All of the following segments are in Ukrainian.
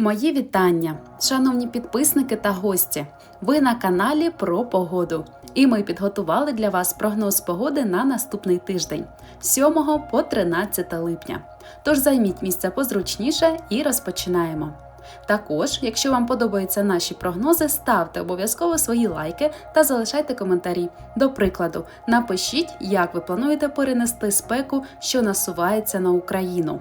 Мої вітання, шановні підписники та гості. Ви на каналі про погоду. І ми підготували для вас прогноз погоди на наступний тиждень 7 по 13 липня. Тож займіть місце позручніше і розпочинаємо. Також, якщо вам подобаються наші прогнози, ставте обов'язково свої лайки та залишайте коментарі. До прикладу, напишіть, як ви плануєте перенести спеку, що насувається на Україну.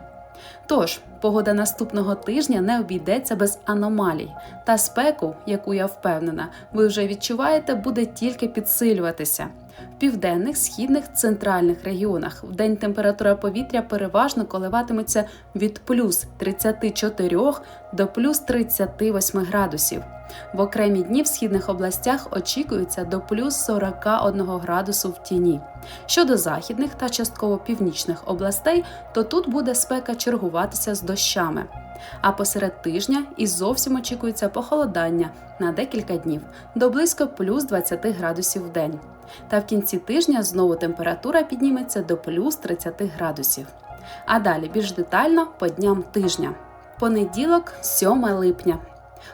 Тож, погода наступного тижня не обійдеться без аномалій, та спеку, яку я впевнена, ви вже відчуваєте, буде тільки підсилюватися. В південних, східних, центральних регіонах в день температура повітря переважно коливатиметься від плюс 34 до плюс 38 градусів. В окремі дні в східних областях очікується до плюс 41 градусу в тіні. Щодо західних та частково північних областей, то тут буде спека чергуватися з дощами. А посеред тижня і зовсім очікується похолодання на декілька днів до близько плюс 20 градусів в день. Та в кінці тижня знову температура підніметься до плюс 30 градусів. А далі більш детально по дням тижня. Понеділок, 7 липня.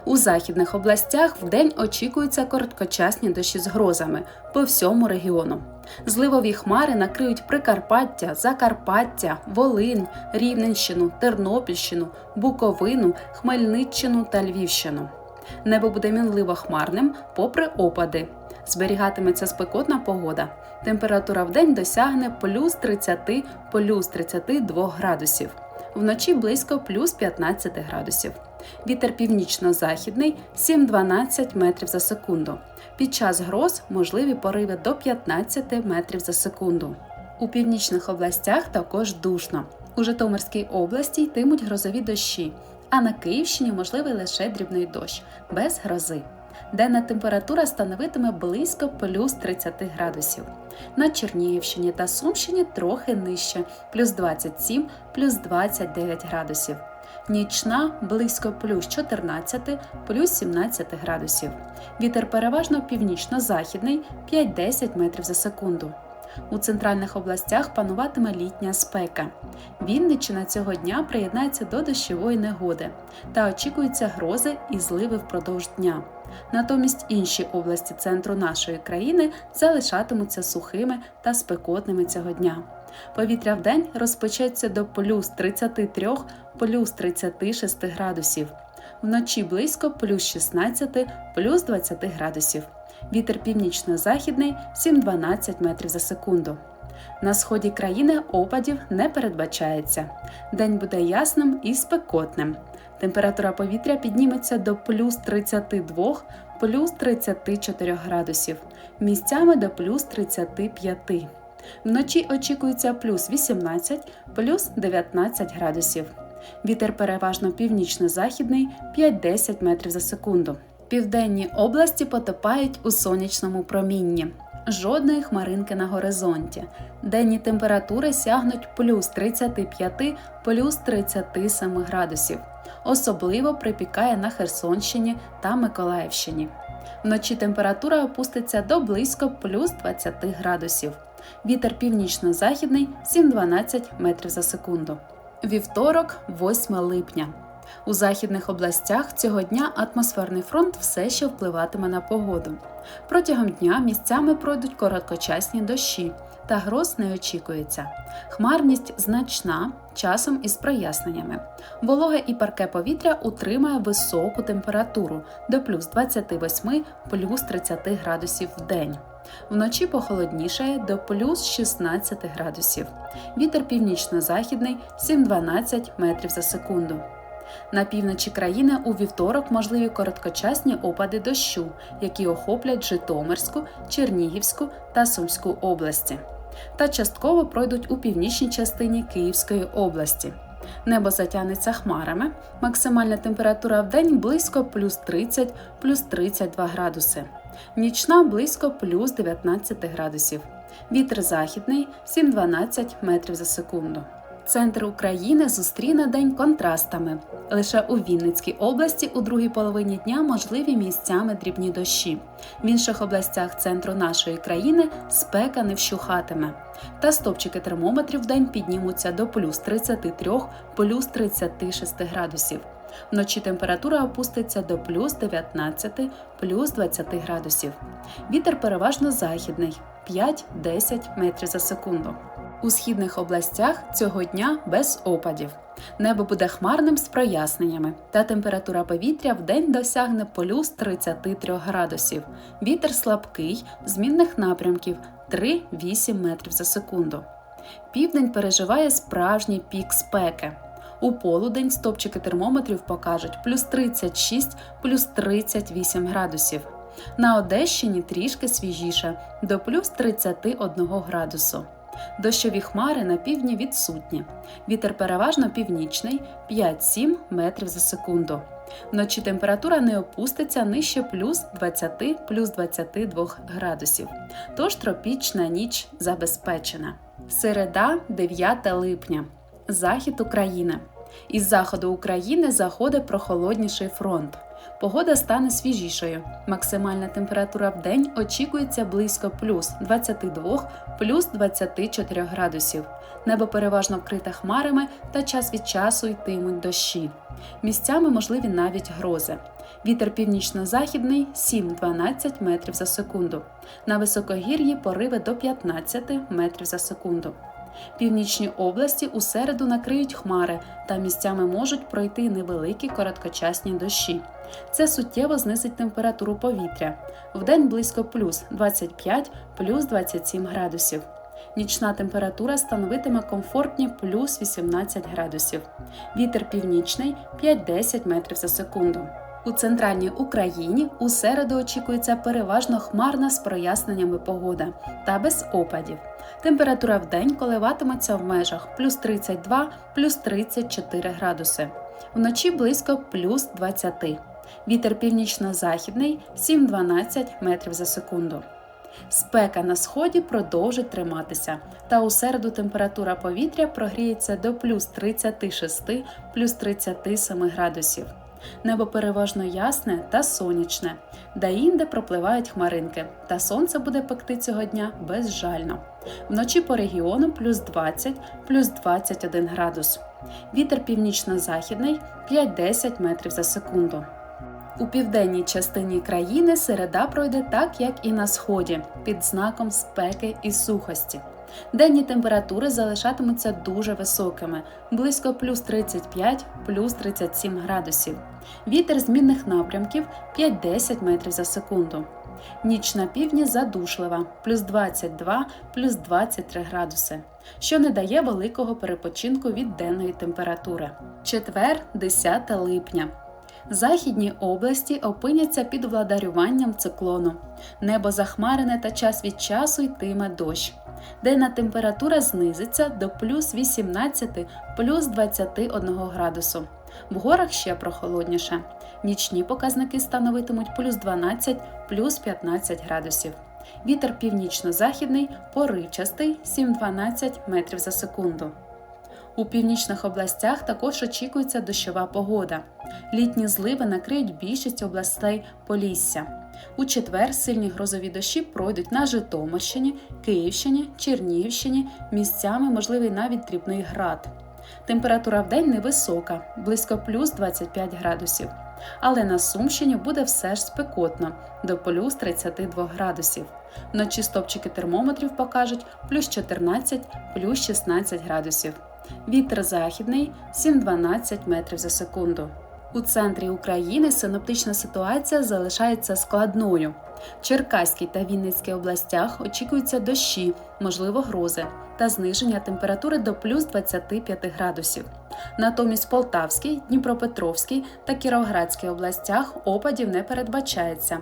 У західних областях в день очікуються короткочасні дощі з грозами по всьому регіону. Зливові хмари накриють Прикарпаття, Закарпаття, Волинь, Рівненщину, Тернопільщину, Буковину, Хмельниччину та Львівщину. Небо буде мінливо хмарним, попри опади. Зберігатиметься спекотна погода. Температура в день досягне плюс 30 плюс 32 градусів. Вночі близько плюс 15 градусів. Вітер північно-західний 7-12 метрів за секунду. Під час гроз можливі пориви до 15 метрів за секунду. У північних областях також душно. У Житомирській області йтимуть грозові дощі, а на Київщині можливий лише дрібний дощ, без грози. Денна температура становитиме близько плюс 30 градусів. На Чернігівщині та Сумщині трохи нижче, плюс 27, плюс 29 градусів. Нічна близько плюс 14, плюс 17 градусів. Вітер переважно північно-західний 5-10 метрів за секунду. У центральних областях пануватиме літня спека. Вінниччина цього дня приєднається до дощової негоди та очікуються грози і зливи впродовж дня. Натомість інші області центру нашої країни залишатимуться сухими та спекотними цього дня. Повітря в день розпочеться до плюс 33 плюс 36 градусів, вночі близько плюс 16 плюс 20 градусів. Вітер північно-західний 7-12 метрів за секунду. На сході країни опадів не передбачається. День буде ясним і спекотним. Температура повітря підніметься до плюс 32 плюс 34 градусів, місцями до плюс 35. Вночі очікується плюс 18 плюс 19 градусів. Вітер переважно північно-західний 5-10 метрів за секунду. Південні області потопають у сонячному промінні. Жодної хмаринки на горизонті. Денні температури сягнуть плюс 35 плюс 37 градусів. Особливо припікає на Херсонщині та Миколаївщині. Вночі температура опуститься до близько плюс 20 градусів. Вітер північно-західний 7-12 метрів за секунду. Вівторок, 8 липня. У західних областях цього дня атмосферний фронт все ще впливатиме на погоду. Протягом дня місцями пройдуть короткочасні дощі, та гроз не очікується. Хмарність значна, часом із проясненнями. Вологе і парке повітря утримає високу температуру до плюс 28 плюс 30 градусів в день. Вночі похолоднішає до плюс 16 градусів. Вітер північно-західний 7-12 метрів за секунду. На півночі країни у вівторок можливі короткочасні опади дощу, які охоплять Житомирську, Чернігівську та Сумську області, та частково пройдуть у північній частині Київської області. Небо затягнеться хмарами, максимальна температура в день близько плюс 30 плюс 32 градуси, нічна близько плюс 19 градусів. Вітер західний 7-12 метрів за секунду. Центр України зустріне день контрастами. Лише у Вінницькій області у другій половині дня можливі місцями дрібні дощі. В інших областях центру нашої країни спека не вщухатиме. Та стопчики термометрів в день піднімуться до плюс 33, плюс 36 градусів. Вночі температура опуститься до плюс 19, плюс 20 градусів. Вітер переважно західний 5-10 метрів за секунду. У східних областях цього дня без опадів. Небо буде хмарним з проясненнями, та температура повітря в день досягне плюс 33 градусів. Вітер слабкий, змінних напрямків 3-8 метрів за секунду. Південь переживає справжній пік спеки. У полудень стопчики термометрів покажуть плюс 36, плюс 38 градусів. На Одещині трішки свіжіше до плюс 31 градусу. Дощові хмари на півдні відсутні. Вітер переважно північний 5-7 метрів за секунду. Вночі температура не опуститься нижче плюс 20 плюс 22 градусів. Тож тропічна ніч забезпечена. Середа 9 липня. Захід України. Із заходу України заходить прохолодніший фронт. Погода стане свіжішою. Максимальна температура в день очікується близько плюс 22, плюс 24 градусів. Небо переважно вкрите хмарами та час від часу йтимуть дощі. Місцями можливі навіть грози. Вітер північно-західний 7-12 метрів за секунду. На високогір'ї пориви до 15 метрів за секунду. Північні області у середу накриють хмари та місцями можуть пройти невеликі короткочасні дощі. Це суттєво знизить температуру повітря. Вдень близько плюс 25 плюс 27 градусів. Нічна температура становитиме комфортні плюс 18 градусів. Вітер північний 5-10 метрів за секунду. У центральній Україні у середу очікується переважно хмарна з проясненнями погода та без опадів. Температура в день коливатиметься в межах плюс 32 плюс 34 градуси. Вночі близько плюс 20. Вітер північно-західний 7-12 метрів за секунду. Спека на сході продовжить триматися, та у середу температура повітря прогріється до плюс 36 плюс 37 градусів. Небо переважно ясне та сонячне, де інде пропливають хмаринки, та сонце буде пекти цього дня безжально. Вночі по регіону плюс 20, плюс 21 градус. Вітер північно-західний 5-10 метрів за секунду. У південній частині країни середа пройде так, як і на сході, під знаком спеки і сухості. Денні температури залишатимуться дуже високими, близько плюс 35, плюс 37 градусів. Вітер змінних напрямків 5-10 метрів за секунду. Ніч на півдні задушлива, плюс 22, плюс 23 градуси, що не дає великого перепочинку від денної температури. Четвер, 10 липня. Західні області опиняться під владарюванням циклону. Небо захмарене та час від часу йтиме дощ. Денна температура знизиться до плюс 18 плюс 21 градусу. В горах ще прохолодніше. Нічні показники становитимуть плюс 12 плюс 15 градусів. Вітер північно-західний поривчастий 7-12 метрів за секунду. У північних областях також очікується дощова погода. Літні зливи накриють більшість областей Полісся. У четвер сильні грозові дощі пройдуть на Житомирщині, Київщині, Чернігівщині, місцями можливий навіть дрібний град. Температура в день невисока, близько плюс 25 градусів. Але на Сумщині буде все ж спекотно до плюс 32 градусів. Вночі стопчики термометрів покажуть плюс 14, плюс 16 градусів. Вітер західний 7-12 метрів за секунду. У центрі України синоптична ситуація залишається складною. В Черкаській та Вінницькій областях очікуються дощі, можливо, грози та зниження температури до плюс 25 градусів. Натомість в Полтавській, Дніпропетровській та Кіровоградській областях опадів не передбачається,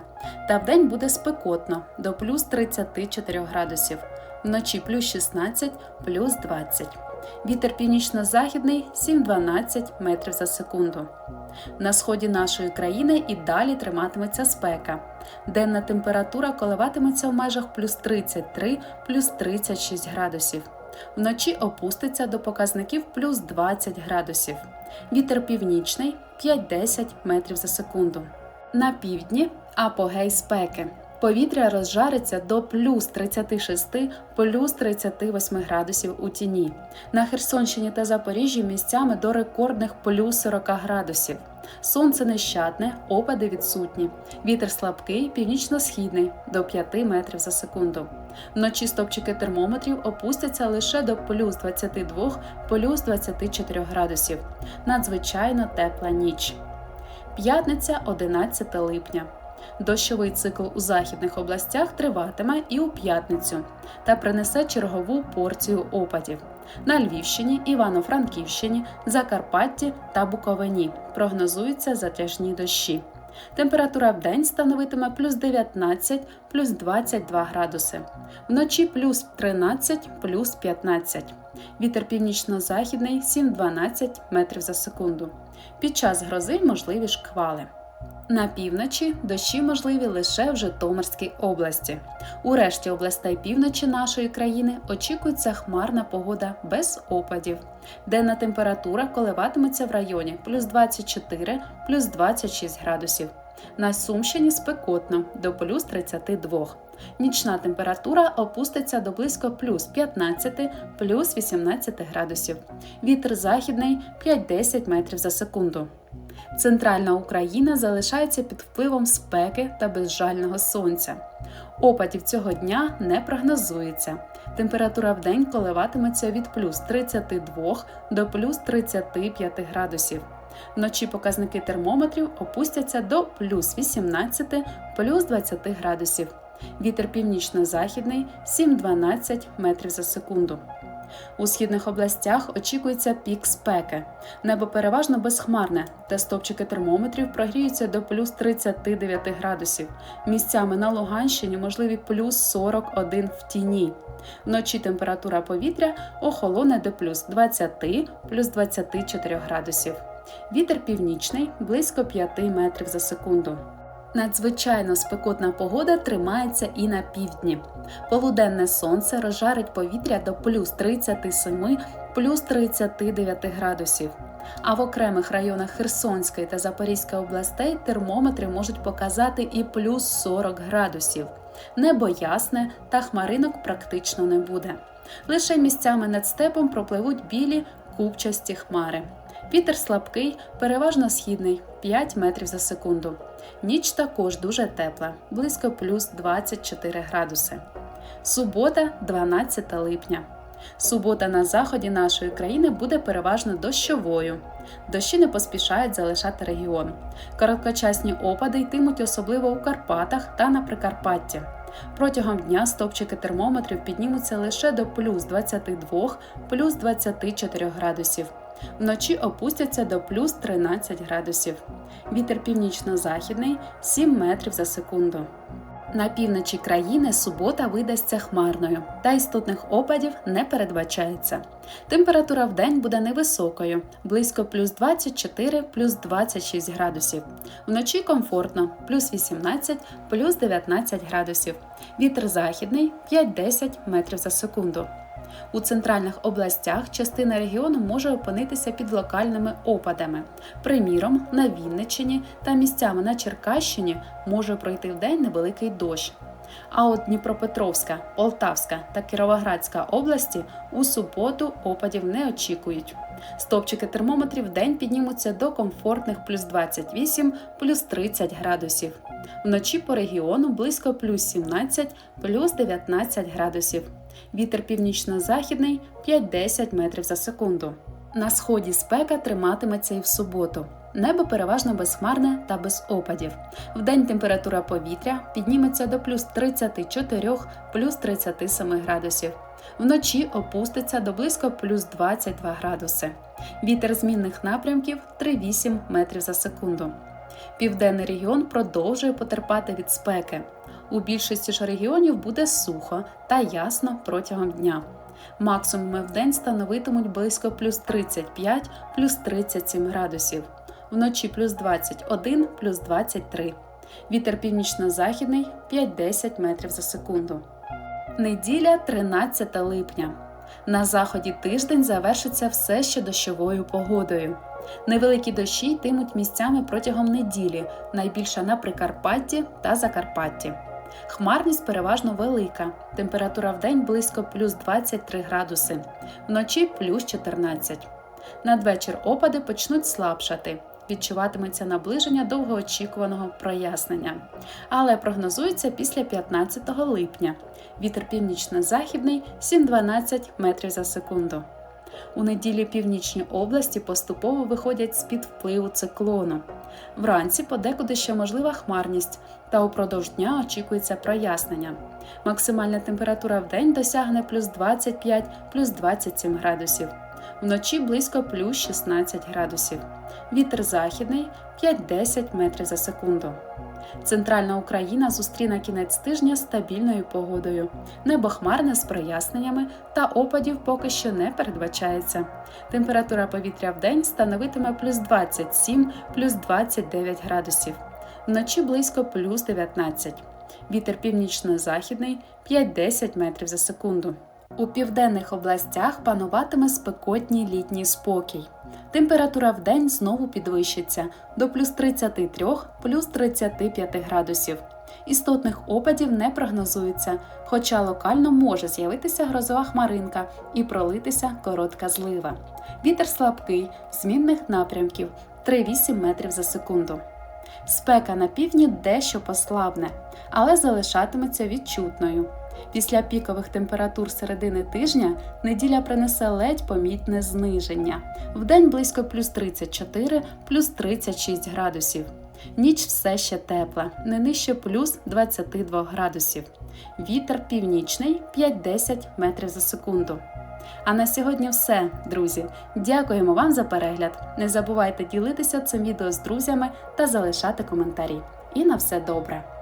та вдень буде спекотно до плюс 34 градусів, вночі плюс 16, плюс 20. Вітер північно-західний 7-12 метрів за секунду. На сході нашої країни і далі триматиметься спека. Денна температура коливатиметься в межах плюс 33 плюс 36 градусів. Вночі опуститься до показників плюс 20 градусів. Вітер північний 5-10 метрів за секунду. На півдні апогей спеки. Повітря розжариться до плюс 36, плюс 38 градусів у тіні. На Херсонщині та Запоріжжі місцями до рекордних плюс 40 градусів. Сонце нещадне, опади відсутні. Вітер слабкий, північно-східний до 5 метрів за секунду. Вночі стопчики термометрів опустяться лише до плюс 22, плюс 24 градусів. Надзвичайно тепла ніч. П'ятниця 11 липня. Дощовий цикл у західних областях триватиме і у п'ятницю та принесе чергову порцію опадів. На Львівщині, Івано-Франківщині, Закарпатті та Буковині прогнозуються затяжні дощі. Температура в день становитиме плюс 19, плюс 22 градуси, вночі плюс 13, плюс 15. Вітер північно-західний 7-12 метрів за секунду. Під час грози можливі шквали. На півночі дощі можливі лише в Житомирській області. У решті областей півночі нашої країни очікується хмарна погода без опадів. Денна температура коливатиметься в районі плюс 24 плюс 26 градусів. На Сумщині спекотно до плюс 32. Нічна температура опуститься до близько плюс 15 плюс 18 градусів. Вітер західний 5-10 метрів за секунду. Центральна Україна залишається під впливом спеки та безжального сонця. Опадів цього дня не прогнозується. Температура в день коливатиметься від плюс 32 до плюс 35 градусів. Вночі показники термометрів опустяться до плюс 18 плюс 20 градусів. Вітер північно-західний 7-12 метрів за секунду. У східних областях очікується пік спеки. Небо переважно безхмарне, та стопчики термометрів прогріються до плюс 39 градусів. Місцями на Луганщині можливі плюс 41 в тіні. Вночі температура повітря охолоне до плюс 20 плюс 24 градусів. Вітер північний близько 5 метрів за секунду. Надзвичайно спекотна погода тримається і на півдні. Полуденне сонце розжарить повітря до плюс 37, плюс 39 градусів. А в окремих районах Херсонської та Запорізької областей термометри можуть показати і плюс 40 градусів. Небо ясне та хмаринок практично не буде. Лише місцями над степом пропливуть білі купчасті хмари. Вітер слабкий, переважно східний 5 метрів за секунду. Ніч також дуже тепла, близько плюс 24 градуси. Субота, 12 липня. Субота на заході нашої країни буде переважно дощовою. Дощі не поспішають залишати регіон. Короткочасні опади йтимуть особливо у Карпатах та на Прикарпатті. Протягом дня стопчики термометрів піднімуться лише до плюс 22, плюс 24 градусів. Вночі опустяться до плюс 13 градусів. Вітер північно-західний 7 метрів за секунду. На півночі країни субота видасться хмарною, та істотних опадів не передбачається. Температура в день буде невисокою, близько плюс 24 плюс 26 градусів. Вночі комфортно, плюс 18 плюс 19 градусів. Вітер західний 5-10 метрів за секунду. У центральних областях частина регіону може опинитися під локальними опадами. Приміром, на Вінниччині та місцями на Черкащині може пройти в день невеликий дощ. А от Дніпропетровська, Полтавська та Кіровоградська області у суботу опадів не очікують. Стопчики термометрів в день піднімуться до комфортних плюс 28 плюс 30 градусів. Вночі по регіону близько плюс 17 плюс 19 градусів. Вітер північно-західний 5-10 метрів за секунду. На сході спека триматиметься і в суботу. Небо переважно безхмарне та без опадів. Вдень температура повітря підніметься до плюс 34 плюс 37 градусів. Вночі опуститься до близько плюс 22 градуси. Вітер змінних напрямків 3-8 метрів за секунду. Південний регіон продовжує потерпати від спеки. У більшості ж регіонів буде сухо та ясно протягом дня. Максимуми в день становитимуть близько плюс 35 плюс 37 градусів, вночі плюс 21 плюс 23. Вітер північно-західний 5-10 метрів за секунду. Неділя 13 липня. На заході тиждень завершиться все ще дощовою погодою. Невеликі дощі йтимуть місцями протягом неділі, найбільше на Прикарпатті та Закарпатті. Хмарність переважно велика. Температура в день близько плюс 23 градуси, вночі плюс 14. Надвечір опади почнуть слабшати. Відчуватиметься наближення довгоочікуваного прояснення, але прогнозується після 15 липня. Вітер північно-західний 7-12 метрів за секунду. У неділі північні області поступово виходять з-під впливу циклону. Вранці подекуди ще можлива хмарність, та упродовж дня очікується прояснення. Максимальна температура в день досягне плюс 25 плюс 27 градусів, вночі близько плюс 16 градусів. Вітер західний 5-10 метрів за секунду. Центральна Україна зустріне кінець тижня стабільною погодою. Небо хмарне з проясненнями та опадів поки що не передбачається. Температура повітря в день становитиме плюс 27 плюс 29 градусів, вночі близько плюс 19. Вітер північно-західний 5-10 метрів за секунду. У південних областях пануватиме спекотній літній спокій. Температура в день знову підвищиться до плюс 33 плюс 35 градусів. Істотних опадів не прогнозується, хоча локально може з'явитися грозова хмаринка і пролитися коротка злива. Вітер слабкий, змінних напрямків 3-8 метрів за секунду. Спека на півдні дещо послабне, але залишатиметься відчутною. Після пікових температур середини тижня неділя принесе ледь помітне зниження. Вдень близько плюс 34, плюс 36 градусів. Ніч все ще тепла, не нижче плюс 22 градусів. Вітер північний 5-10 метрів за секунду. А на сьогодні все, друзі. Дякуємо вам за перегляд. Не забувайте ділитися цим відео з друзями та залишати коментарі. І на все добре!